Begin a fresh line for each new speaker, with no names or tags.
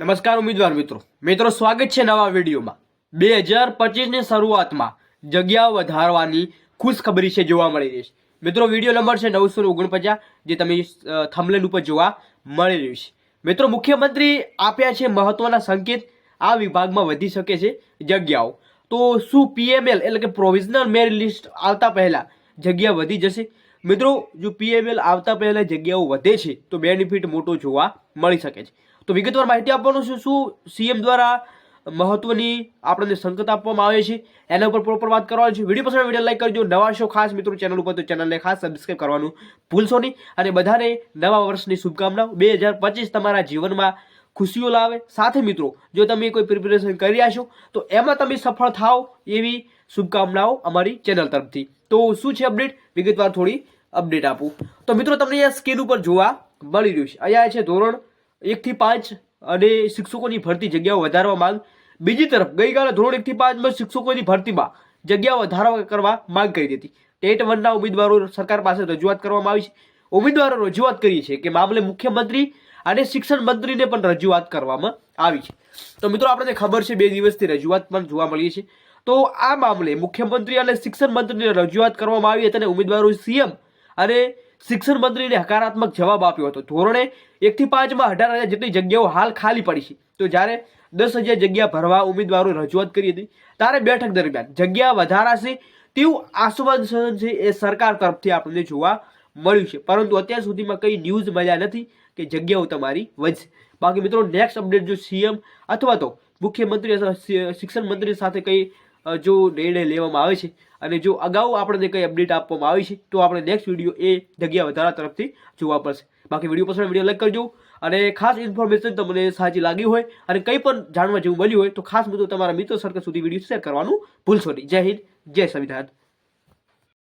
નમસ્કાર ઉમેદવાર મિત્રો. મિત્રો, સ્વાગત છે નવા વિડીયોમાં. બે હજાર પચીસની શરૂઆતમાં જગ્યા વધારવાની ખુશખબરી છે જોવા મળી રહી છે. મિત્રો, વીડિયો નંબર છે નવસો ઓગણપચાસ, જે તમે થમલેન ઉપર જોવા મળી રહ્યું છે. મિત્રો, મુખ્યમંત્રી આપ્યા છે મહત્વના સંકેત. આ વિભાગમાં વધી શકે છે જગ્યાઓ. તો શું પીએમએલ એટલે કે પ્રોવિઝનલ મેરિટ લિસ્ટ આવતા પહેલાં જગ્યા વધી જશે? મિત્રો, જો પીએમએલ આવતા પહેલાં જગ્યાઓ વધે છે, તો બેનિફિટ મોટો જોવા મળી શકે છે. તો વિગતવાર માહિતી આપવાનું છે શું? સીએમ દ્વારા મહત્વની આપણને સંકેત આપવામાં આવે છે. એના ઉપર પ્રોપર વાત કરવાની છે. વીડિયો પસંદ વીડિયો લાઈક કરજો. નવા શો ખાસ મિત્રો ચેનલ ઉપર, તો ચેનલને ખાસ સબસ્ક્રાઈબ કરવાનું ભૂલશો નહીં. અને બધાને નવા વર્ષની શુભકામનાઓ. બે હજાર પચીસ તમારા જીવનમાં ખુશીઓ લાવે. સાથે મિત્રો, જો તમે કોઈ પ્રિપેરેશન કરી રહ્યા છો, તો એમાં તમે સફળ થાઓ એવી શુભકામનાઓ અમારી ચેનલ તરફથી. તો શું છે અપડેટ વિગતવાર થોડી અપડેટ આપું. તો મિત્રો, તમને અહીંયા સ્કેલ ઉપર જોવા મળી રહ્યું છે. અહીંયા છે ધોરણ એકથી પાંચ અને શિક્ષકોની ભરતી જગ્યાઓ વધારવા માંગ બીજી તરફ, ગઈકાલે ધોરણ એકથી પાંચમાં શિક્ષકોની ભરતીમાં જગ્યાઓ વધારવા કરવા માંગ કરી હતી. ટેટ વનના ઉમેદવારો સરકાર પાસે રજૂઆત કરવામાં આવી છે. ઉમેદવારો રજૂઆત કરી છે કે મામલે મુખ્યમંત્રી અને શિક્ષણ મંત્રીને પણ રજૂઆત કરવામાં આવી છે. તો મિત્રો, આપણને ખબર છે બે દિવસથી રજૂઆત પણ જોવા મળી છે તો આ મામલે મુખ્યમંત્રી અને શિક્ષણ મંત્રીને રજૂઆત કરવામાં આવી હતી અને ઉમેદવારો સીએમ અને શિક્ષણ મંત્રીને હકારાત્મક જવાબ આપ્યો હતો. ધોરણે એકથી પાંચમાં અઢાર હજાર જેટલી જગ્યાઓ હાલ ખાલી પડી છે. તો જ્યારે દસ હજાર જગ્યા ભરવા ઉમેદવારો રજૂઆત કરી હતી, ત્યારે બેઠક દરમિયાન જગ્યા વધારાશે તેવું આશ્વાસન છે એ સરકાર તરફથી આપણને જોવા મળ્યું છે. પરંતુ અત્યાર સુધીમાં કંઈ ન્યૂઝ મળ્યા નથી કે જગ્યાઓ તમારી વધશે. બાકી મિત્રો નેક્સ્ટ અપડેટ જો સીએમ અથવા તો મુખ્યમંત્રી અથવા શિક્ષણ મંત્રી સાથે કઈ જો નિર્ણય લેવામાં આવે છે અને જો અગાઉ આપણને કંઈ અપડેટ આપવામાં આવી છે, તો આપણે નેક્સ્ટ વીડિયો એ જગ્યા વધારા તરફથી જોવા પડશે. બાકી વીડિયો પસંદ વીડિયો લાઈક કરજો અને ખાસ ઇન્ફોર્મેશન તમને સાચી લાગી હોય અને કંઈ પણ જાણવા જેવું મળ્યું હોય તો ખાસ મિત્રો તમારા મિત્રો સર્કલ સુધી વીડિયો શેર કરવાનું ભૂલશો નહીં. જય હિન્દ, જય સંવિધાન.